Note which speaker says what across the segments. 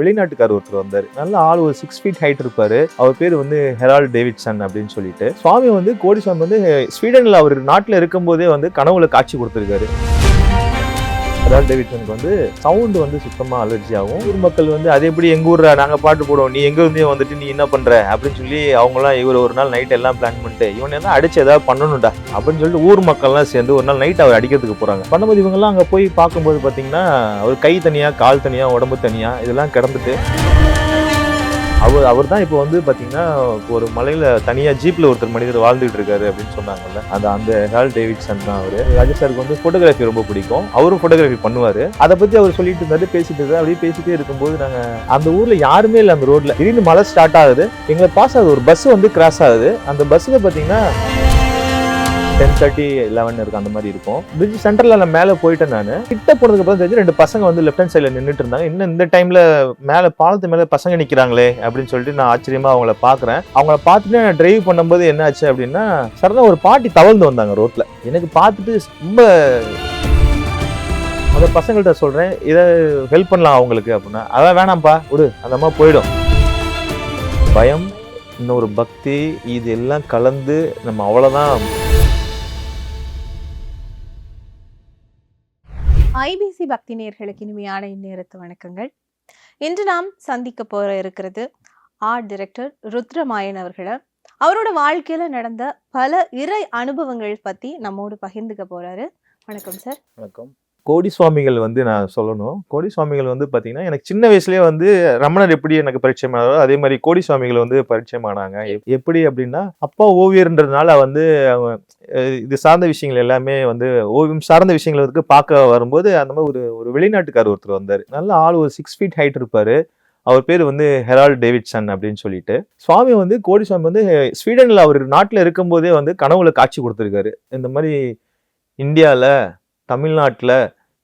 Speaker 1: வெளிநாட்டுக்கார் ஒருத்தர் வந்தார். நல்ல ஆள் ஒரு சிக்ஸ் ஃபீட் ஹைட் இருப்பார். அவர் பேர் வந்து ஹெரால்ட் டேவிட்சன் அப்படின்னு சொல்லிட்டு. சுவாமி வந்து கோடி சுவாமி வந்து ஸ்வீடனில் அவர் நாட்டில் இருக்கும்போதே வந்து கனவுல காட்சி கொடுத்துருக்காரு. ஹெரால்ட் டேவிட்சனுக்கு வந்து சவுண்டு வந்து சுத்தமாக அலர்ஜி ஆகும். ஊர் மக்கள் வந்து அது எப்படி எங்கள் ஊரில் நாங்கள் பாட்டு போடுவோம். நீ எங்கே இருந்தே வந்துட்டு நீ என்ன பண்ணுற அப்படின்னு சொல்லி அவங்களாம் இவர் ஒரு நாள் நைட் எல்லாம் பிளான் பண்ணிட்டு இவன் என்ன அடிச்சு ஏதாவது பண்ணணும்டா அப்படின்னு சொல்லிட்டு ஊர் மக்கள்லாம் சேர்ந்து ஒரு நாள் நைட் அவர் அடிக்கிறதுக்கு போகிறாங்க பண்ணும்போது இவங்கெல்லாம் அங்கே போய் பார்க்கும்போது பார்த்தீங்கன்னா அவர் கை தனியாக கால் தனியாக உடம்பு தனியாக இதெல்லாம் கிடந்துட்டு அவர் அவர் தான் இப்போ வந்து பார்த்தீங்கன்னா ஒரு மலையில் தனியாக ஜீப்பில் ஒருத்தர் மனிதர் வாழ்ந்துட்டு இருக்காரு அப்படின்னு சொன்னாங்கல்ல. அந்த அந்த ஹால் டேவிட்சன் தான் அவர். ராஜேஷ் சாருக்கு வந்து ஃபோட்டோகிராஃபி ரொம்ப பிடிக்கும். அவரும் ஃபோட்டோகிராஃபி பண்ணுவார். அதை பற்றி அவர் சொல்லிட்டு இருந்தாரு பேசிட்டு இருந்தாரு. அப்படியே பேசிட்டே இருக்கும்போது நாங்கள் அந்த ஊரில் யாருமே இல்லை அந்த ரோட்டில் திடீர்னு மழை ஸ்டார்ட் ஆகுது. எங்களை பாஸ் ஆகுது. ஒரு பஸ் வந்து கிராஸ் ஆகுது. அந்த பஸ்ஸில் பார்த்தீங்கன்னா டென் தேர்ட்டி லெவன் இருக்கு அந்த மாதிரி இருக்கும். பிரிட்ஜ் சென்டரில் நான் மேலே போயிட்டேன் நான். கிட்ட போனதுக்கு அப்புறம் தெரிஞ்சு ரெண்டு பசங்க வந்து லெஃப்ட் ஹேண்ட் சைடில் நின்றுட்டு இருந்தாங்க. இன்னும் இந்த டைமில் மேலே பாலத்து மேலே பசங்க நிற்கிறாங்களே அப்படின்னு சொல்லிட்டு நான் ஆச்சரியமாக அவங்கள பார்க்குறேன் அவங்கள பார்த்துட்டு நான் டிரைவ் பண்ணும்போது என்ன ஆச்சு அப்படின்னா சடனாக ஒரு பாட்டி தவழ்ந்து வந்தாங்க ரோட்டில் எனக்கு பார்த்துட்டு ரொம்ப அந்த பசங்கள்ட்ட சொல்கிறேன் இதை ஹெல்ப் பண்ணலாம் அவங்களுக்கு அப்படின்னா. அதான் வேணாம்ப்பா விடு அந்த போயிடும். பயம் இன்னொரு பக்தி இது எல்லாம் கலந்து நம்ம அவ்வளோதான்
Speaker 2: ஐபிசி பக்தி நேயர்களுக்கு இனிமையான இந்நேரத்து வணக்கங்கள். இன்று நாம் சந்திக்க போற இருக்கிறது ஆர்ட் டைரக்டர் ருத்ரமாயன் அவர்களை. அவரோட வாழ்க்கையில நடந்த பல இறை அனுபவங்கள் பத்தி நம்மோடு பகிர்ந்துக்க போறாரு. வணக்கம் சார்.
Speaker 1: வணக்கம். கோடி சுவாமிகள் வந்து நான் சொல்லணும். கோடி சுவாமிகள் வந்து பார்த்தீங்கன்னா எனக்கு சின்ன வயசுலயே வந்து ரமணர் எப்படி எனக்கு பரிச்சயமானாரோ அதே மாதிரி கோடி சுவாமிகள் வந்து பரிச்சயமானாங்க எப்படி அப்படின்னா அப்பா ஓவியர்ன்றதுனால வந்து அவங்க, இது சார்ந்த விஷயங்கள் எல்லாமே வந்து ஓவியம் சார்ந்த விஷயங்கள் வந்து பார்க்க வரும்போது அந்த மாதிரி ஒரு ஒரு வெளிநாட்டுக்கார் ஒருத்தர் வந்தார். நல்ல ஆள் ஒரு சிக்ஸ் ஃபீட் ஹைட் இருப்பாரு. அவர் பேர் வந்து ஹெரால்ட் டேவிட்சன் அப்படின்னு சொல்லிட்டு. சுவாமி வந்து கோடி சுவாமி வந்து ஸ்வீடனில் அவர் நாட்டில் இருக்கும்போதே வந்து கனவுல காட்சி கொடுத்துருக்காரு. இந்த மாதிரி இந்தியாவில் தமிழ்நாட்டில்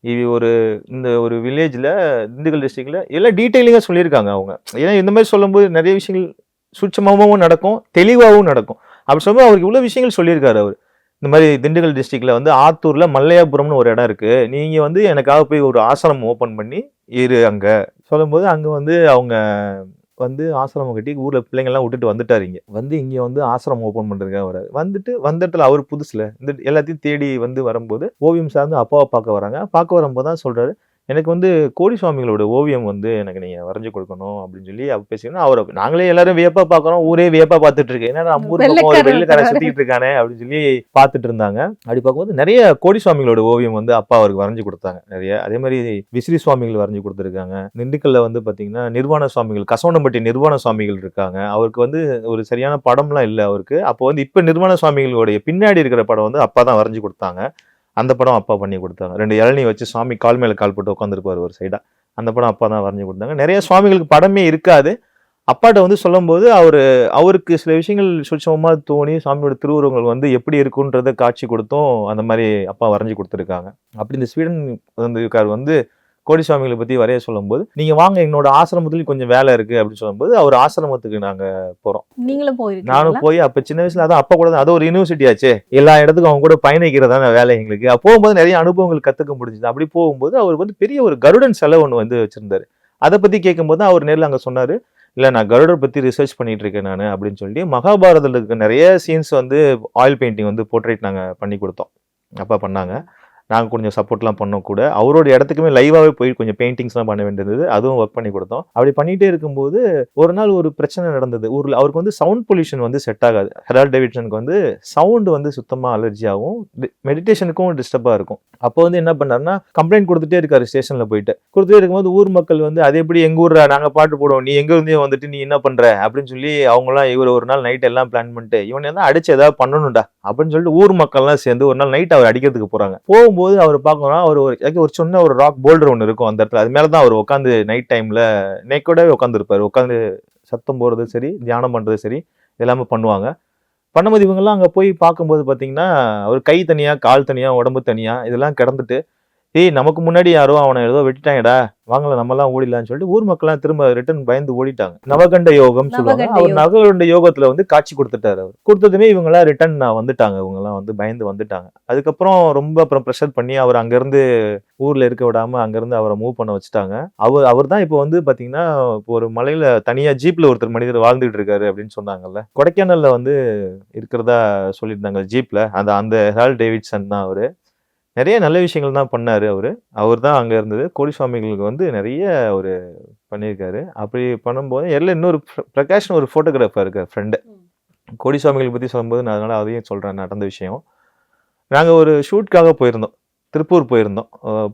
Speaker 1: இது ஒரு இந்த ஒரு வில்லேஜில் திண்டுக்கல் டிஸ்ட்ரிக்டில் எல்லாம் டீட்டெயிலிங்காக சொல்லியிருக்காங்க அவங்க. ஏன்னா இந்த மாதிரி சொல்லும்போது நிறைய விஷயங்கள் சுட்சமாகவும் நடக்கும் தெளிவாகவும் நடக்கும். அப்படி சொல்லும்போது அவருக்கு இவ்வளோ விஷயங்கள் சொல்லியிருக்காரு அவர். இந்த மாதிரி திண்டுக்கல் டிஸ்ட்ரிக்டில் வந்து ஆத்தூரில் மல்லையாபுரம்னு ஒரு இடம் இருக்குது நீங்கள் வந்து எனக்காக போய் ஒரு ஆசிரமம் ஓப்பன் பண்ணி இரு அங்கே. சொல்லும்போது அங்கே வந்து அவங்க வந்து ஆசிரமம் கட்டி ஊரில் பிள்ளைங்கள்லாம் விட்டுட்டு வந்துட்டார் இங்கே. வந்து இங்கே வந்து ஆசிரமம் ஓப்பன் பண்ணுறதுக்காக வராரு. வந்துட்டு வந்த இடத்துல அவர் புதுசில் இந்த எல்லாத்தையும் தேடி வந்து வரும்போது ஓவியம் சார்ந்து அப்பாவை பார்க்க வராங்க. பார்க்க வரும்போது தான் சொல்கிறாரு எனக்கு வந்து கோடி சுவாமிகளோட ஓவியம் வந்து எனக்கு நீங்க வரைஞ்சு கொடுக்கணும் அப்படின்னு சொல்லி அவர் பேசிக்கணும் அவர் நாங்களே எல்லாரும் வியப்பா பார்க்கறோம். ஊரே வியப்பா பார்த்துட்டு இருக்கு. ஏன்னா நம்ம ஊர் பக்கம் ஒரு வெள்ளைக்காரன். சுத்திட்டு இருக்கானே அப்படின்னு சொல்லி பார்த்துட்டு இருந்தாங்க. அப்படி பார்க்கும்போது நிறைய கோடி சுவாமிகளோட ஓவியம் வந்து அப்பா அவருக்கு வரைஞ்சு கொடுத்தாங்க. நிறைய. அதே மாதிரி விசிறி சுவாமிகள் வரைஞ்சு கொடுத்துருக்காங்க. திண்டுக்கல்ல வந்து பாத்தீங்கன்னா நிர்வாண சுவாமிகள் கசவனம்பட்டி நிர்வாண சுவாமிகள் இருக்காங்க. அவருக்கு வந்து ஒரு சரியான படம்லாம் இல்லை அவருக்கு. அப்போ வந்து இப்போ நிர்வாண சுவாமிகளுடைய பின்னாடி இருக்கிற படம் வந்து அப்பா தான் வரைஞ்சு கொடுத்தாங்க. அந்த படம் அப்பா பண்ணி கொடுத்தாங்க. ரெண்டு இளநீ வச்சு சுவாமி கால் மேலே கால் போட்டு உட்காந்துருப்பாரு ஒரு சைடாக அந்த படம் அப்பா தான் வரைஞ்சு கொடுத்தாங்க. நிறைய சுவாமிகளுக்கு படமே இருக்காது. அப்பாட்ட வந்து சொல்லும்போது அவரு அவருக்கு சில விஷயங்கள் சுட்சமமா தோணி சாமியோட திருவுருவங்கள் வந்து எப்படி இருக்குன்றத காட்சி கொடுத்தும் அந்த மாதிரி அப்பா வரைஞ்சு கொடுத்துருக்காங்க. அப்படி இந்த ஸ்வீடன் வந்து வந்து கோடி சுவாமிகளை பத்தி வரைய சொல்லும்போது நீங்க வாங்க என்னோட ஆசிரமத்துல கொஞ்சம் வேலை இருக்கு அப்படின்னு சொல்லும்போது அவர் ஆசிரமத்துக்கு நாங்க போறோம்.
Speaker 2: நீங்களும்
Speaker 1: நானும்
Speaker 2: போயிருக்கீங்களா
Speaker 1: போய் அப்ப சின்ன வயசுல அதான் அப்பா கூட தான் அது ஒரு யூனிவர்சிட்டி ஆச்சே. எல்லா இடத்துக்கும் அவங்க கூட பயணிக்கிறதான வேலை எங்களுக்கு. போகும்போது நிறைய அனுபவங்கள் கத்துக்க முடிஞ்சது. அப்படி போகும்போது அவர் வந்து பெரிய ஒரு கருடன் சிலை ஒன்று வந்து வச்சிருந்தாரு. அதை பத்தி கேட்கும்போது அவர் நேர்ல அங்க சொன்னாரு இல்ல நான் கருடர் பத்தி ரிசர்ச் பண்ணிட்டு இருக்கேன் நான் அப்படின்னு சொல்லி மகாபாரதத்துல இருக்க நிறைய சீன்ஸ் வந்து ஆயில் பெயிண்டிங் வந்து போர்ட்ரேட் நாங்க பண்ணி கொடுத்தோம். அப்பா பண்ணாங்க. நாங்கள் கொஞ்சம் சப்போர்ட்லாம் பண்ணோம் கூட. அவரோட இடத்துக்குமே லைவாகவே போய் கொஞ்சம் பெயிண்டிங்ஸ்லாம் பண்ண வேண்டியது அதுவும் ஒர்க் பண்ணி கொடுத்தோம். அப்படி பண்ணிகிட்டே இருக்கும்போது ஒரு நாள் ஒரு பிரச்சனை நடந்தது. ஊரில் அவருக்கு வந்து சவுண்ட் பொல்யூஷன் வந்து செட் ஆகாது. ஹெரால் டேவிட்சனுக்கு வந்து சவுண்டு வந்து சுத்தமாக அலர்ஜி ஆகும். மெடிடேஷனுக்கும் டிஸ்டர்பாக இருக்கும். அப்போ வந்து என்ன பண்ணாருன்னா கம்ப்ளைண்ட் கொடுத்துட்டே இருக்காரு ஸ்டேஷனில் போயிட்டு. கொடுத்துட்டே இருக்கும்போது ஊர் மக்கள் வந்து அது எப்படி எங்கள் ஊரில் நாங்கள் பாட்டு போடுவோம். நீ எங்கே இருந்தே வந்துட்டு நீ என்ன பண்ணுற அப்படின்னு சொல்லி அவங்களாம் இவர் ஒரு நாள் நைட் எல்லாம் பிளான் பண்ணிட்டு இவனை எல்லாம் அடிச்சு ஏதாவது பண்ணணும்டா. அப்படின்னு சொல்லிட்டு ஊர் மக்கள்லாம் சேர்ந்து ஒரு நாள் நைட் அவர் அடிக்கிறதுக்கு போகிறாங்க போகும்போது அவர் பார்க்கணும் அவர் ஒரு ஒரு சின்ன ஒரு ராக் போல்டர் ஒன்று இருக்கும் அந்த இடத்துல. அது மேலே தான் அவர் உட்காந்து நைட் டைமில் நேக்கோடவே உட்காந்துருப்பாரு உட்காந்து சத்தம் போறது சரி தியானம் பண்ணுறது சரி எல்லாமே பண்ணுவாங்க. பண்ணும்போது இவங்கெல்லாம் அங்கே போய் பார்க்கும்போது பார்த்தீங்கன்னா அவர் கை தனியாக கால் தனியாக உடம்பு தனியாக இதெல்லாம் கிடந்துட்டு ஏய் நமக்கு முன்னாடி யாரோ அவனை ஏதோ வெட்டிட்டாங்கடா வாங்கல நம்மலாம் ஓடிடலாம்னு சொல்லிட்டு ஊர் மக்கள்லாம் திரும்ப ரிட்டர்ன் பயந்து ஓடிட்டாங்க. நவகண்ட யோகம் சொல்லுவாங்க. அவர். நவகண்ட யோகத்துல வந்து காட்சி கொடுத்துட்டாரு அவர். கொடுத்ததுமே இவங்கெல்லாம் ரிட்டர்ன் வந்துட்டாங்க. இவங்கெல்லாம் வந்து பயந்து வந்துட்டாங்க. அதுக்கப்புறம் ரொம்ப அப்புறம் ப்ரெஷர் பண்ணி அவர் அங்கேருந்து ஊர்ல இருக்க விடாம அங்கேருந்து அவரை மூவ் பண்ண வச்சுட்டாங்க. அவர் அவர் தான் இப்போ வந்து பாத்தீங்கன்னா இப்போ ஒரு மலையில தனியா ஜீப்ல ஒருத்தர் மனிதர் வாழ்ந்துட்டு இருக்காரு அப்படின்னு சொன்னாங்கல்ல. கொடைக்கானல்ல வந்து இருக்கிறதா சொல்லியிருந்தாங்க ஜீப்ல அந்த அந்த ஹெரால் டேவிட்சன் தான் அவரு. நிறைய நல்ல விஷயங்கள் தான் பண்ணாரு அவரு. அவர் தான் அங்க இருந்தது. கோடி சுவாமிகளுக்கு வந்து நிறைய ஒரு பண்ணியிருக்காரு. அப்படி பண்ணும்போது எல்லாம் இன்னொரு பிர- பிரகாஷ்னு ஒரு ஃபோட்டோகிராஃபர் இருக்கார் ஃப்ரெண்டு கோடி சுவாமிகள் பற்றி சொல்லும்போது நான் அதனால அதையும் சொல்கிறேன் நடந்த விஷயம். நாங்கள் ஒரு ஷூட்காக போயிருந்தோம். திருப்பூர் போயிருந்தோம்.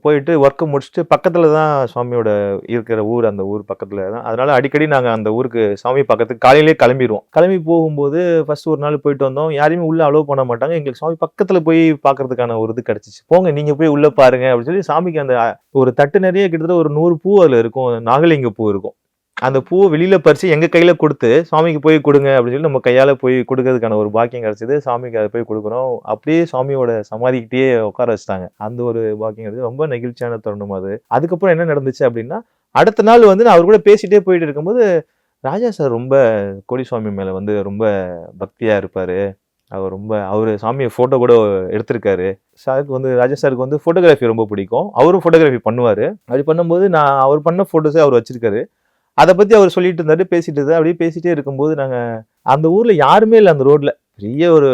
Speaker 1: போயிட்டு ஒர்க்கை முடிச்சுட்டு பக்கத்தில் தான் சுவாமியோட இருக்கிற ஊர் அந்த ஊர் பக்கத்தில் தான். அதனால் அடிக்கடி நாங்கள் அந்த ஊருக்கு சாமி பக்கத்துக்கு காலையிலேயே கிளம்பிடுவோம் கிளம்பி போகும்போது ஃபர்ஸ்ட் ஒரு நாள் போயிட்டு வந்தோம். யாரையுமே உள்ளே அலோவ் பண்ண மாட்டாங்க. எங்களுக்கு சாமி பக்கத்தில் போய் பார்க்கறதுக்கான ஒரு இது கிடச்சிச்சு. போங்க நீங்கள் போய் உள்ளே பாருங்க அப்படின்னு சொல்லி சாமிக்கு அந்த ஒரு தட்டு நிறைய கிட்டத்தட்ட ஒரு நூறு பூ அதில் இருக்கும். நாகலிங்க பூ இருக்கும். அந்த பூவை வெளியில பறிச்சு எங்க கையில கொடுத்து சாமிக்கு போய் கொடுங்க அப்படின்னு சொல்லி நம்ம கையால போய் கொடுக்கறதுக்கான ஒரு பாக்கியம் கிடைச்சது. சாமிக்கு அதை போய் கொடுக்குறோம் அப்படியே சாமியோட சமாதிக்கிட்டே உட்கார வச்சுட்டாங்க. அந்த ஒரு பாக்கியம் கிடைச்சது. ரொம்ப நெகிழ்ச்சியான தருணம் அது. அதுக்கப்புறம் என்ன நடந்துச்சு அப்படின்னா அடுத்த நாள் வந்து நான் அவர் கூட பேசிட்டே போயிட்டு இருக்கும்போது ராஜா சார் ரொம்ப கோடிசுவாமி மேலே மேல வந்து ரொம்ப பக்தியா இருப்பாரு. அவர் ரொம்ப அவர் சாமியை ஃபோட்டோ கூட எடுத்திருக்காரு. சாருக்கு வந்து ராஜா சாருக்கு வந்து ஃபோட்டோகிராஃபி ரொம்ப பிடிக்கும். அவரும் ஃபோட்டோகிராஃபி பண்ணுவார். அப்படி பண்ணும்போது நான் அவர் பண்ண ஃபோட்டோஸே அவர் வச்சிருக்காரு. அதை பற்றி அவர் சொல்லிட்டு இருந்தாரு பேசிட்டு இருந்தார். அப்படியே பேசிட்டே இருக்கும்போது நாங்கள் அந்த ஊரில் யாருமே இல்லை அந்த ரோட்டில் பெரிய ஒரு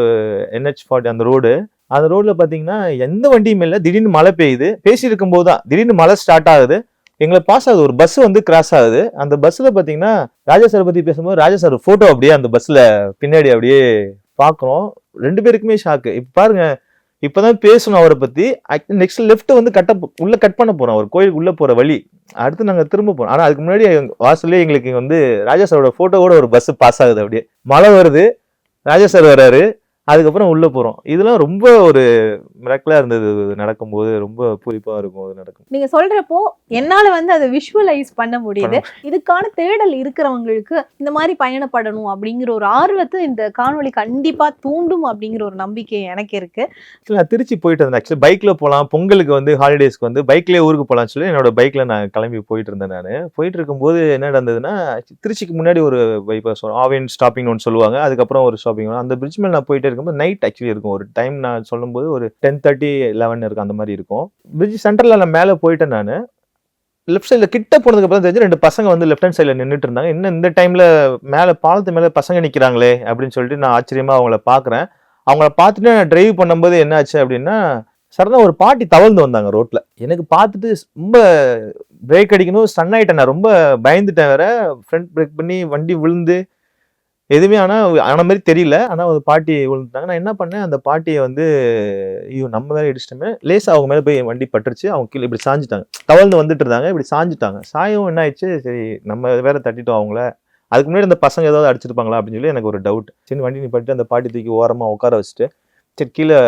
Speaker 1: என்ஹெச் ஃபார்ட்டி அந்த ரோடு. அந்த ரோட்டில் பார்த்தீங்கன்னா எந்த வண்டியுமே இல்லை. திடீர்னு மழை பெய்யுது. பேசியிருக்கும் போது தான் திடீர்னு மழை ஸ்டார்ட் ஆகுது. எங்களை பாஸ் ஆகுது. ஒரு பஸ் வந்து கிராஸ் ஆகுது. அந்த பஸ்ஸில் பார்த்தீங்கன்னா ராஜா சார் பற்றி பேசும்போது ராஜா சார் ஃபோட்டோ அப்படியே அந்த பஸ்ஸில் பின்னாடி அப்படியே பார்க்குறோம் ரெண்டு பேருக்குமே ஷாக்கு இப்போ பாருங்கள் இப்போதான் பேசணும் அவரை பற்றி நெக்ஸ்ட் லெஃப்ட் வந்து கட்ட உள்ள கட் பண்ண போறோம் அவர். கோயிலுக்கு உள்ள போற வழி. அடுத்து நாங்க திரும்ப போறோம். ஆனா அதுக்கு முன்னாடி வாசல்லே எங்களுக்கு வந்து ராஜா சாரோட போட்டோவோட ஒரு பஸ் பாஸ் ஆகுது அப்படியே. மழை வருது. ராஜா சார் வர்றாரு. அதுக்கப்புறம் உள்ள போறோம். இதெல்லாம் ரொம்ப ஒரு மிரக்கலா இருந்தது. இது நடக்கும்போது ரொம்ப பூரிப்பா இருக்கும். அது நடக்கும்.
Speaker 2: நீங்க சொல்றப்போ என்னால வந்து அதை விஷுவலைஸ் பண்ண முடியுது. இதுக்கான தேடல் இருக்கிறவங்களுக்கு இந்த மாதிரி பயணப்படணும் அப்படிங்கிற ஒரு ஆர்வத்தை இந்த காணொளி கண்டிப்பா தூண்டும் அப்படிங்கிற ஒரு நம்பிக்கை எனக்கு இருக்கு.
Speaker 1: Actually, நான் திருச்சி போயிட்டு இருந்தேன். ஆக்சுவலி பைக்ல போகலாம் பொங்கலுக்கு வந்து ஹாலிடேஸ்க்கு வந்து பைக்லேயே ஊருக்கு போகலாம்னு சொல்லி என்னோட பைக்ல நான் கிளம்பி போயிட்டு இருந்தேன் நான். போயிட்டு இருக்கும்போது என்ன நடந்ததுன்னா திருச்சிக்கு முன்னாடி ஒரு பைபாஸ் வரும் ஆவியன் ஸ்டாப்பிங் ஒன்று சொல்லுவாங்க. அதுக்கப்புறம் ஒரு ஷாப்பிங் வரும் அந்த பிரிட்ஜ் மேல நான் போயிட்டே இருக்கும்போது நைட் ஆக்சுவலி இருக்கும். ஒரு டைம் நான் சொல்லும்போது ஒரு டென் தேர்ட்டி லெவன் இருக்கும் அந்த மாதிரி இருக்கும். பிரிட்ஜ் சென்டரில் நான் மேலே போயிட்டேன் நான். லெஃப்ட் சைடில் கிட்ட போனதுக்கு அப்புறம் தெரிஞ்சு ரெண்டு பசங்க வந்து லெஃப்ட் ஹேண்ட் சைடில் நின்றுட்டு இருந்தாங்க. இன்னும் இந்த டைமில் மேலே பாலத்து மேலே பசங்க நிற்கிறாங்களே அப்படின்னு சொல்லிட்டு நான் ஆச்சரியமாக அவங்கள பார்க்குறேன். அவங்கள பார்த்துட்டு நான் டிரைவ் பண்ணும்போது என்ன ஆச்சு அப்படின்னா சடனாக ஒரு பாட்டி தவழ்ந்து வந்தாங்க ரோட்டில் எனக்கு பார்த்துட்டு ரொம்ப பிரேக் அடிக்கணும் சன் ஆகிட்டேன் நான் ரொம்ப பயந்துட்டேன் வேற. ஃப்ரண்ட் பிரேக் பண்ணி வண்டி விழுந்து எதுவுமே ஆனால் ஆன மாதிரி தெரியல. ஆனால் ஒரு பாட்டி விழுந்துட்டாங்க. நான் என்ன பண்ணேன்? அந்த பாட்டியை வந்து ஐயோ நம்ம மேலே இடிச்சிட்டோமே. லேசாக அவங்க மேலே போய் வண்டி பட்டுருச்சு. அவங்க கீழே இப்படி சாஞ்சிட்டாங்க. தவழ்ந்து வந்துட்டு இருந்தாங்க. இப்படி சாஞ்சிட்டாங்க. சாயம் என்ன ஆயிடுச்சு? சரி நம்ம வேற தட்டிட்டோம் அவங்கள. அதுக்கு முன்னாடி அந்த பசங்க ஏதாவது அடிச்சிருப்பாங்களா அப்படின்னு சொல்லி எனக்கு ஒரு டவுட் சரி வண்டி நிப்பாட்டி அந்த பாட்டி தூக்கி ஓரமாக உட்கார வச்சுட்டு சரி கீழே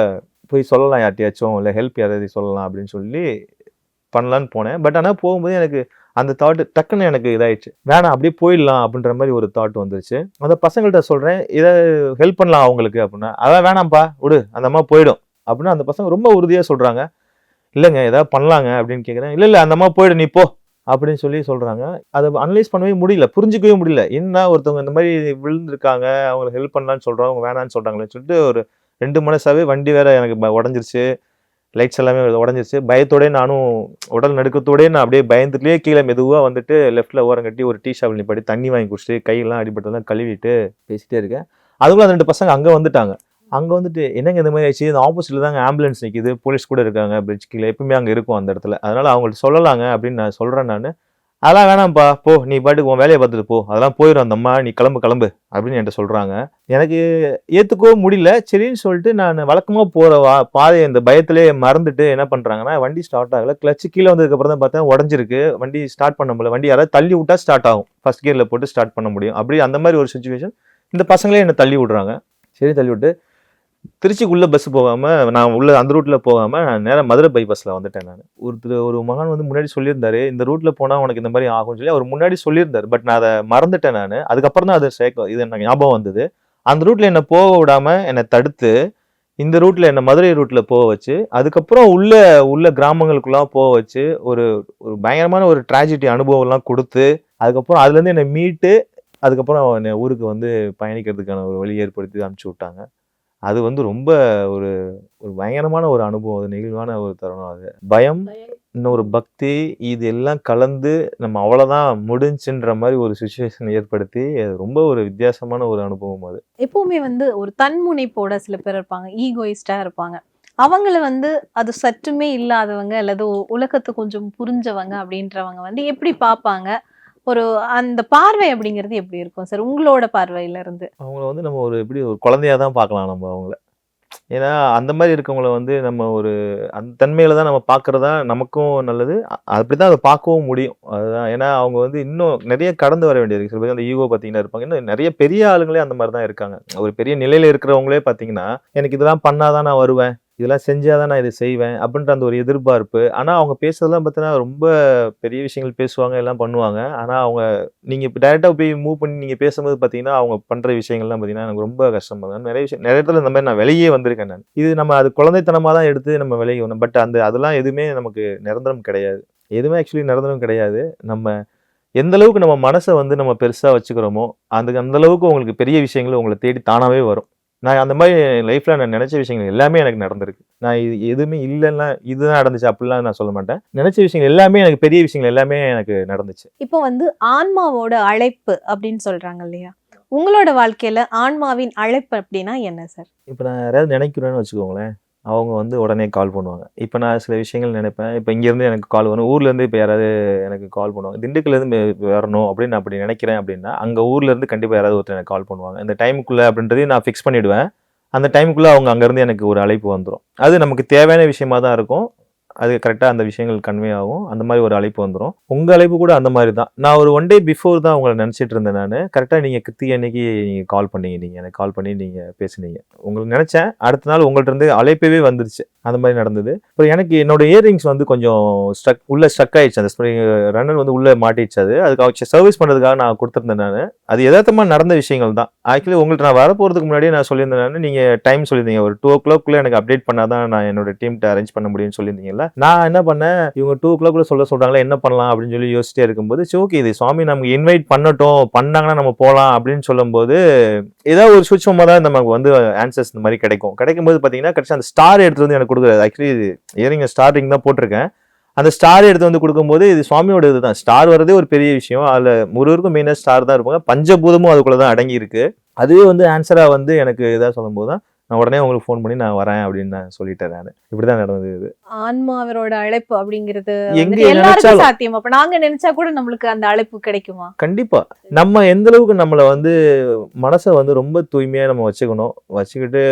Speaker 1: போய் சொல்லலாம் யார்ட்டையாச்சும் இல்லை ஹெல்ப் யாராவது சொல்லலாம் அப்படின்னு சொல்லி பண்ணலான்னு போனேன். பட் ஆனால் போகும்போது எனக்கு அந்த தாட் டக்குன்னு எனக்கு இதாயிடுச்சு. வேணாம் அப்படியே போயிடலாம் அப்படின்ற மாதிரி ஒரு தாட் வந்துருச்சு. அந்த பசங்கள்கிட்ட சொல்கிறேன் இதை ஹெல்ப் பண்ணலாம் அவங்களுக்கு அப்படின்னா அதான் வேணாம்ப்பா விடு அந்த அம்மா போயிடும் அப்படின்னு அந்த பசங்க ரொம்ப உறுதியாக சொல்கிறாங்க இல்லைங்க ஏதாவது பண்ணலாங்க அப்படின்னு கேட்குறேன் இல்லை இல்லை அந்த அம்மா போயிடு நீ போ அப்படின்னு சொல்லி சொல்கிறாங்க அதை அனலைஸ் பண்ணவே முடியல புரிஞ்சிக்கவே முடியல. என்ன ஒருத்தவங்க இந்த மாதிரி விழுந்திருக்காங்க அவங்களுக்கு ஹெல்ப் பண்ணலான்னு சொல்கிறாங்க அவங்க வேணான்னு சொல்கிறாங்களேன்னு சொல்லிட்டு ஒரு ரெண்டு மனசாவே வண்டி வேற எனக்கு உடஞ்சிருச்சு. லைட்ஸ் எல்லாமே உடஞ்சிருச்சு. பயத்தோடயே நானும் உடல் நடுக்கத்தோடய நான் அப்படியே பயந்துட்டுலேயே கீழே மெதுவாக வந்துட்டு லெஃப்ட்டில் ஓரம் கட்டி ஒரு டீ ஷாப்பில் நிப்பாட்டி தண்ணி வாங்கி குடிச்சிட்டு கையெல்லாம் அடிபட்டதெல்லாம் கழுவிட்டு பேசிகிட்டே இருக்கேன். அதுக்குள்ள அந்த ரெண்டு பசங்க அங்கே வந்துட்டாங்க. அங்கே வந்துட்டு என்னங்க இந்த மாதிரி ஆச்சு இந்த ஆப்போசிட்டில் தாங்க ஆம்புலன்ஸ் நிற்கிது போலீஸ் கூட இருக்காங்க. பிரிட்ஜ் கீழே எப்பவுமே அங்கே இருக்கும் அந்த இடத்துல. அதனால் அவங்கள்ட்ட சொல்லலாங்க அப்படின்னு நான் சொல்கிறேன் நான். அதெல்லாம் வேணாம்ப்பா. போ நீ பாட்டுக்கு உன் வேலையை பார்த்துட்டு போ. அதெல்லாம் போயிடும் அந்தம்மா நீ கிளம்பு கிளம்பு அப்படின்னு என்கிட்ட சொல்கிறாங்க எனக்கு ஏற்றுக்கவும் முடியல. சரின்னு சொல்லிட்டு நான் வழக்கமாக போகிற வா பாதையை இந்த பயத்திலே மறந்துட்டு என்ன பண்ணுறாங்கன்னா வண்டி ஸ்டார்ட் ஆகல. கிளச்சு கீழே வந்ததுக்கப்புறம் தான் பார்த்தா உடஞ்சிருக்கு. வண்டி ஸ்டார்ட் பண்ண முடியல. வண்டி யாராவது தள்ளி விட்டா ஸ்டார்ட் ஆகும். ஃபஸ்ட் கியரில் போட்டு ஸ்டார்ட் பண்ண முடியும். அப்படி அந்த மாதிரி ஒரு சுச்சுவேஷன் இந்த பசங்களே என்னை தள்ளி விடுறாங்க. சரி தள்ளி விட்டு திருச்சிக்குள்ளே பஸ் போகாமல் நான் உள்ள அந்த ரூட்டில் போகாமல் நான் நேராக மதுரை பைபாஸில் வந்துட்டேன் நான். ஒருத்தர் ஒரு மகன் வந்து முன்னாடி சொல்லியிருந்தாரு இந்த ரூட்டில் போனால் உனக்கு இந்த மாதிரி ஆகும்னு சொல்லி அவர் முன்னாடி சொல்லியிருந்தார். பட் நான் அதை மறந்துட்டேன் நான். அதுக்கப்புறம் தான் அது சேர்க்க இது எனக்கு ஞாபகம் வந்தது. அந்த ரூட்டில் என்னை போக விடாமல் என்னை தடுத்து இந்த ரூட்டில் என்னை மதுரை ரூட்டில் போக வச்சு அதுக்கப்புறம் உள்ள உள்ள கிராமங்களுக்குலாம் போக வச்சு ஒரு ஒரு பயங்கரமான ஒரு ட்ராஜடி அனுபவம்லாம் கொடுத்து அதுக்கப்புறம் அதுலேருந்து என்னை மீட்டு அதுக்கப்புறம் என்னை ஊருக்கு வந்து பயணிக்கிறதுக்கான ஒரு வழி ஏற்படுத்தி அனுப்பிச்சி விட்டாங்க. அது வந்து ரொம்ப ஒரு ஒரு பயங்கரமான ஒரு அனுபவம். அது நெகிழ்வான ஒரு தருணம் அது. பயம் இன்னொரு பக்தி இது எல்லாம் கலந்து நம்ம அவ்வளவுதான் முடிஞ்சுன்ற மாதிரி ஒரு சுச்சுவேஷன் ஏற்படுத்தி அது ரொம்ப ஒரு வித்தியாசமான ஒரு அனுபவம் அது.
Speaker 2: எப்பவுமே வந்து ஒரு தன்முனைப்போட சில பேர் இருப்பாங்க ஈகோயிஸ்டா இருப்பாங்க. அவங்கள வந்து அது சற்றுமே இல்லாதவங்க அல்லது உலகத்தை கொஞ்சம் புரிஞ்சவங்க அப்படின்றவங்க வந்து எப்படி பார்ப்பாங்க? ஒரு அந்த பார்வை அப்படிங்கிறது எப்படி இருக்கும் சார்? உங்களோட பார்வையில இருந்து
Speaker 1: அவங்கள வந்து நம்ம ஒரு எப்படி ஒரு குழந்தையா தான் பார்க்கலாம் நம்ம அவங்கள. ஏன்னா அந்த மாதிரி இருக்கவங்கள வந்து நம்ம ஒரு அந்த தன்மையில தான் நம்ம பார்க்கறதா நமக்கும் நல்லது. அப்படிதான் அதை பார்க்கவும் முடியும். அதுதான். ஏன்னா அவங்க வந்து இன்னும் நிறைய கடந்து வர வேண்டியது சில பேர் அந்த ஈகோ பார்த்தீங்கன்னா இருப்பாங்க. இன்னும் நிறைய பெரிய ஆளுங்களே அந்த மாதிரி தான் இருக்காங்க. ஒரு பெரிய நிலையில இருக்கிறவங்களே பார்த்தீங்கன்னா எனக்கு இதெல்லாம் பண்ணாதான் நான் வருவேன். இதெல்லாம் செஞ்சால் தான் நான் இதை செய்வேன் அப்படின்ற அந்த ஒரு எதிர்பார்ப்பு. ஆனால் அவங்க பேசுறதெல்லாம் பார்த்தீங்கன்னா ரொம்ப பெரிய விஷயங்கள் பேசுவாங்க எல்லாம் பண்ணுவாங்க. ஆனால் அவங்க நீங்கள் இப்போ டேரெக்டாக போய் மூவ் பண்ணி நீங்கள் பேசும்போது பார்த்தீங்கன்னா அவங்க பண்ணுற விஷயங்கள்லாம் பார்த்தீங்கன்னா எனக்கு ரொம்ப கஷ்டமாக தான் நிறைய விஷயம் நிறைய இடத்துல இந்த மாதிரி நான் வெளியே வந்திருக்கேன் நான். இது நம்ம அது குழந்தைத்தனமாக தான் எடுத்து நம்ம விலகி வரணும். பட் அந்த அதெல்லாம் எதுவுமே நமக்கு நிரந்தரம் கிடையாது. எதுவுமே ஆக்சுவலி நிரந்தரம் கிடையாது. நம்ம எந்த அளவுக்கு நம்ம மனசை வந்து நம்ம பெருசாக வச்சுக்கிறோமோ அந்த அந்தளவுக்கு உங்களுக்கு பெரிய விஷயங்கள் உங்களை தேடி தானாகவே வரும். நான் அந்த மாதிரி லைஃப்ல நான் நினைச்ச விஷயங்கள் எல்லாமே எனக்கு நடந்திருக்கு. நான் இது எதுவுமே இல்லைன்னா இதுதான் நடந்துச்சு அப்படிலாம் நான் சொல்ல மாட்டேன். நினைச்ச விஷயங்கள் எல்லாமே எனக்கு பெரிய விஷயங்கள் எல்லாமே எனக்கு நடந்துச்சு.
Speaker 2: இப்போ வந்து ஆன்மாவோட அழைப்பு அப்படின்னு சொல்றாங்க இல்லையா? உங்களோட வாழ்க்கையில ஆன்மாவின் அழைப்பு அப்படின்னா என்ன சார்?
Speaker 1: இப்போ நான் யாராவது நினைக்கிறேன்னு வச்சுக்கோங்களேன். அவங்க வந்து உடனே கால் பண்ணுவாங்க. இப்போ நான் சில விஷயங்கள் நினைப்பேன். இப்போ இங்கேருந்து எனக்கு கால் வரும். ஊர்லேருந்து இப்போ யாராவது எனக்கு கால் பண்ணுவாங்க. திண்டுக்கல்லேருந்து வரணும் அப்படின்னு நான் அப்படி நினைக்கிறேன் அப்படின்னா அங்கே ஊர்லேருந்து கண்டிப்பாக யாராவது ஒருத்தர் எனக்கு கால் பண்ணுவாங்க. இந்த டைமுக்குள்ளே அப்படின்றதையும் நான் ஃபிக்ஸ் பண்ணிவிடுவேன் அந்த டைமுக்குள்ளே அவங்க அங்கேருந்து எனக்கு ஒரு அழைப்பு வந்துடும் அது நமக்கு தேவையான விஷயமா தான் இருக்கும். அது கரெக்டாக அந்த விஷயங்கள் கன்வே ஆகும். அந்த மாதிரி ஒரு அழைப்பு வந்துடும் உங்கள் அழைப்பு கூட அந்த மாதிரி தான். நான் ஒரு ஒன் டே பிஃபோர் தான் உங்களை நினச்சிட்டு இருந்தேன் நான். கரெக்டாக நீங்கள் கிருத்திகை அன்னைக்கு நீங்கள் கால் பண்ணீங்க. நீங்கள் எனக்கு கால் பண்ணி நீங்கள் பேசுனீங்க. உங்களுக்கு நினச்சேன். அடுத்த நாள் உங்கள்கிட்ட இருந்து அழைப்பவே வந்துருச்சு. அந்த மாதிரி நடந்தது. அப்புறம் எனக்கு என்னோட இயரிங்ஸ் வந்து கொஞ்சம் ஸ்ட்ரக் உள்ளே ஸ்ட்ரக் ஆயிடுச்சு. அந்த ரன்னர் வந்து உள்ளே மாட்டிடுச்சு அது. அதுக்கு சர்வீஸ் பண்ணுறதுக்காக நான் கொடுத்துருந்தேன் நான். அது எதார்த்தமாக நடந்த விஷயங்கள் தான். ஆக்சுவலி உங்கள்கிட்ட நான் வரப்போகிறதுக்கு முன்னாடியே நான் சொல்லியிருந்தேன் நீங்கள் டைம் சொல்லியிருந்தீங்க. ஒரு டூ ஓ கிளாக்குள்ளே எனக்கு அப்டேட் பண்ணால் தான் நான் என்னோட டீம்கிட்ட அரேஞ்ச் பண்ண முடியும்னு சொல்லியிருந்தீங்கல்ல. நான் என்ன பண்ணேன்? இவங்க டூ ஓ கிளாக்குள்ள சொல்ல சொல்றாங்களா என்ன பண்ணலாம் அப்படின்னு சொல்லி யோசிச்சிட்டே இருக்கும்போது சரி ஓகே இது சுவாமி நமக்கு இன்வைட் பண்ணட்டும் பண்ணாங்கன்னா நம்ம போகலாம் அப்படின்னு சொல்லும்போது ஏதாவது ஒரு சுட்சமாக தான் நமக்கு வந்து ஆன்சர்ஸ் இந்த மாதிரி கிடைக்கும். கிடைக்கும்போது பார்த்தீங்கன்னா கடைசி அந்த ஸ்டார் எடுத்து வந்து எனக்கு கொடுக்குறது ஆக்சுவலி இது இயரிங் ஸ்டார் ரிங் தான் போட்டிருக்கேன். அந்த ஸ்டார் எடுத்து வந்து கொடுக்கும்போது இது சுவாமியோட இதுதான் ஸ்டார் வரதே ஒரு பெரிய விஷயம். அதில் முருகருக்கும் மெயினாக ஸ்டார் தான் இருப்பாங்க. பஞ்சபூதமும் அதுக்குள்ளே தான் அடங்கி இருக்கு. அதுவே வந்து ஆன்சராக வந்து எனக்கு இதாக சொல்லும்போது தான் நான் உடனே உங்களுக்கு ஃபோன் பண்ணி நான் வரேன் அப்படின்னு நான் சொல்லிட்டேன் நான். இப்படி தான் நடந்தது இது.
Speaker 2: ஆன்மாவரோட அழைப்பு அப்படிங்கிறது எல்லாருக்கும். சாத்தியம். அப்ப நாங்க நினைச்சா கூட நம்மளுக்கு அந்த அழைப்பு கிடைக்குமா?
Speaker 1: கண்டிப்பா. நம்ம எந்த அளவுக்கு நம்மளை வந்து மனசை வந்து ரொம்ப தூய்மையா நம்ம வச்சுக்கணும் வச்சுக்கிட்டு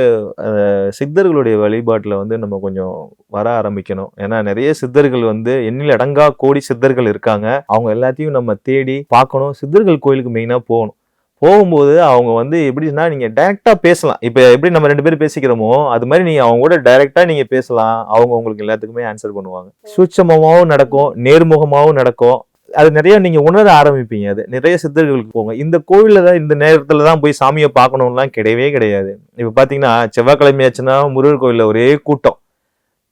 Speaker 1: சித்தர்களுடைய வழிபாட்டுல வந்து நம்ம கொஞ்சம் வர ஆரம்பிக்கணும். ஏன்னா நிறைய சித்தர்கள் வந்து எண்ணில் அடங்கா கோடி சித்தர்கள் இருக்காங்க. அவங்க எல்லாத்தையும் நம்ம தேடி பார்க்கணும். சித்தர்கள் கோயிலுக்கு மெயினா போகணும். போகும்போது அவங்க வந்து எப்படின்னா நீங்க டைரக்டா பேசலாம். இப்ப எப்படி நம்ம ரெண்டு பேரும் பேசிக்கிறோமோ அது மாதிரி நீங்க அவங்க கூட டைரக்டா நீங்க பேசலாம். அவங்க உங்களுக்கு எல்லாத்துக்குமே ஆன்சர் பண்ணுவாங்க. சூட்சமாவும் நடக்கும் நேர்முகமாவும் நடக்கும். அது நிறைய நீங்க உணர ஆரம்பிப்பீங்க. அது நிறைய சித்தர்களுக்கு போங்க. இந்த கோவில்ல தான் இந்த நேரத்துல தான் போய் சாமியை பார்க்கணும்லாம் கிடையவே கிடையாது. இப்ப பாத்தீங்கன்னா செவ்வாய்க்கிழமையாச்சுன்னா முருகர் கோவில்ல ஒரே கூட்டம்.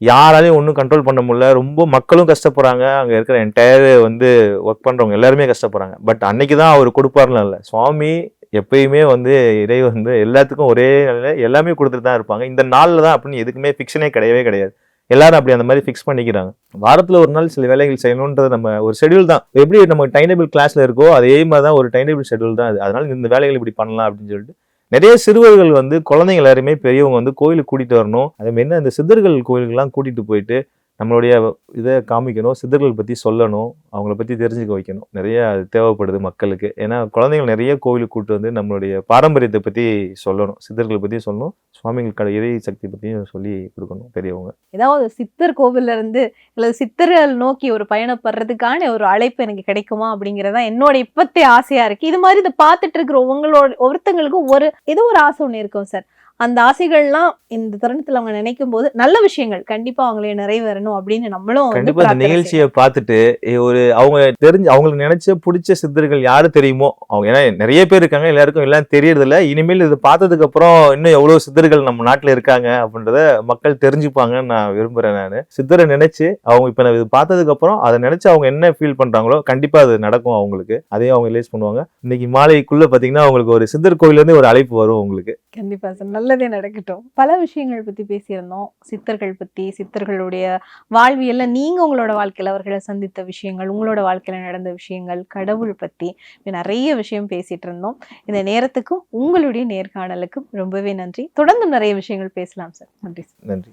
Speaker 1: யாராலையும் ஒன்றும் கண்ட்ரோல் பண்ண முடியல. ரொம்ப மக்களும் கஷ்டப்படுறாங்க. அங்கே இருக்கிற என்டையர் வந்து ஒர்க் பண்ணுறவங்க எல்லாருமே கஷ்டப்படுறாங்க. பட் அன்னைக்கு தான் அவர் கொடுப்பாருலாம் இல்லை. சுவாமி எப்பயுமே வந்து இறை வந்து எல்லாத்துக்கும் ஒரே நிலையில் எல்லாமே கொடுத்துட்டு தான் இருப்பாங்க. இந்த நாளில் தான் அப்படின்னு எதுக்குமே ஃபிக்ஷனே கிடையவே கிடையாது. எல்லாரும் அப்படி அந்த மாதிரி ஃபிக்ஸ் பண்ணிக்கிறாங்க. வாரத்தில் ஒரு நாள் சில வேலைகள் செய்யணுன்றது நம்ம ஒரு ஷெட்யூல் தான். எப்படி நம்ம டைம் டேபிள் கிளாஸில் இருக்கோ அதே மாதிரி தான் ஒரு டைம் டேபிள் ஷெட்யூல் தான் அது. அதனால் இந்த வேலைகள் இப்படி பண்ணலாம் அப்படின்னு சொல்லிட்டு நிறைய சிறுவர்கள் வந்து குழந்தைங்க எல்லாருமே பெரியவங்க வந்து கோயிலுக்கு கூட்டிட்டு வரணும். அதே மாதிரி அந்த சித்தர்கள் கோயிலுக்கெல்லாம் கூட்டிட்டு போயிட்டு நம்மளுடைய இதை காமிக்கணும் சித்தர்கள் பற்றி சொல்லணும் அவங்கள பற்றி தெரிஞ்சுக்க வைக்கணும். நிறைய அது தேவைப்படுது மக்களுக்கு. ஏன்னா குழந்தைகள் நிறைய கோவிலுக்கு கூட்டு வந்து நம்மளுடைய பாரம்பரியத்தை பற்றி சொல்லணும். சித்தர்களை பற்றி சொல்லணும் சுவாமிகள் கடை இறை சக்தி பற்றியும் சொல்லி கொடுக்கணும் பெரியவங்க.
Speaker 2: ஏதாவது சித்தர் கோவிலேருந்து அல்லது சித்தர்கள் நோக்கி ஒரு பயணப்படுறதுக்கான ஒரு அழைப்பு எனக்கு கிடைக்குமா அப்படிங்கிறதான் என்னோட இப்பத்தே ஆசையாக இருக்குது இது மாதிரி இதை பார்த்துட்டு இருக்கிற உங்களோட ஒருத்தங்களுக்கும் ஒரு ஏதோ ஒரு ஆசை ஒன்று இருக்கும் சார். அந்த ஆசைகள்லாம் இந்த தருணத்துல அவங்க நினைக்கும் போது நல்ல விஷயங்கள் கண்டிப்பா அவங்களே நிறைவேறணும் அப்படின்னு நம்மளும்
Speaker 1: கண்டிப்பா இந்த நிகழ்ச்சியை பார்த்துட்டு ஒரு அவங்க தெரிஞ்சு அவங்களுக்கு நினைச்ச பிடிச்ச சித்தர்கள் யாரு தெரியுமோ அவங்க ஏன்னா நிறைய பேர் இருக்காங்க எல்லாருக்கும் எல்லாம் தெரியறது இல்ல இனிமேல் இது பார்த்ததுக்கு அப்புறம் இன்னும் எவ்வளவு சித்தர்கள் நம்ம நாட்டுல இருக்காங்க அப்படின்றத மக்கள் தெரிஞ்சுப்பாங்கன்னு நான் விரும்புறேன் நான். சித்தரை நினைச்சு அவங்க இப்ப இது பார்த்ததுக்கு அப்புறம் அதை நினைச்சு அவங்க என்ன ஃபீல் பண்றாங்களோ கண்டிப்பா அது நடக்கும் அவங்களுக்கு. அதையும் அவங்க ரிலீஸ் பண்ணுவாங்க. இன்னைக்கு மாலைக்குள்ள பாத்தீங்கன்னா அவங்களுக்கு ஒரு சித்தர் கோயில்ல இருந்து ஒரு அழைப்பு வரும் உங்களுக்கு.
Speaker 2: கண்டிப்பா சார். நல்லதே நடக்கட்டும். பல விஷயங்கள் பத்தி பேசியிருந்தோம். சித்தர்கள் பத்தி சித்தர்களுடைய வாழ்வியல்ல நீங்க உங்களோட வாழ்க்கையில அவர்களை சந்தித்த விஷயங்கள் உங்களோட வாழ்க்கையில நடந்த விஷயங்கள் கடவுள் பத்தி நிறைய விஷயம் பேசிட்டு இருந்தோம். இந்த நேரத்துக்கும் உங்களுடைய நேர்காணலுக்கும் ரொம்பவே நன்றி. தொடர்ந்து நிறைய விஷயங்கள் பேசலாம் சார். நன்றி சார்.
Speaker 1: நன்றி.